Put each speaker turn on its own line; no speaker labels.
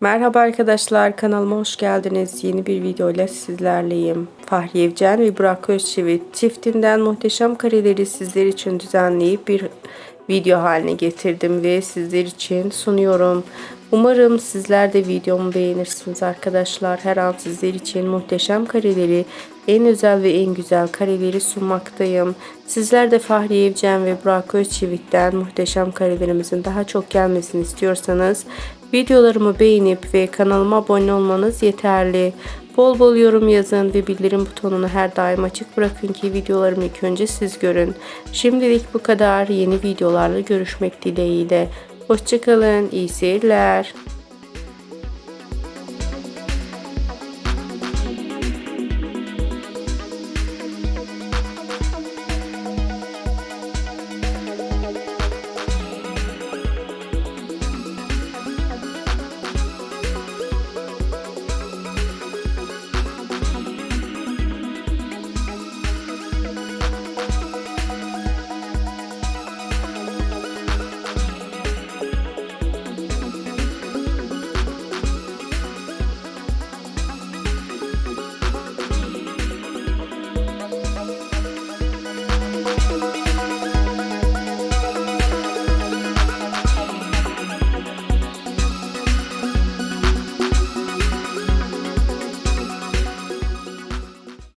Merhaba arkadaşlar kanalıma hoş geldiniz. Yeni bir video ile sizlerleyim. Fahri Evcen ve Burak Özçivit çiftinden muhteşem kareleri sizler için düzenleyip bir video haline getirdim ve sizler için sunuyorum. Umarım sizler de videomu beğenirsiniz arkadaşlar. Her an sizler için muhteşem kareleri, en özel ve en güzel kareleri sunmaktayım. Sizler de Fahri Evcen ve Burak Özçivit'ten muhteşem karelerimizin daha çok gelmesini istiyorsanız videolarımı beğenip ve kanalıma abone olmanız yeterli. Bol bol yorum yazın ve bildirim butonunu her daim açık bırakın ki videolarımı ilk önce siz görün. Şimdilik bu kadar. Yeni videolarla görüşmek dileğiyle. Hoşçakalın. iyi seyirler.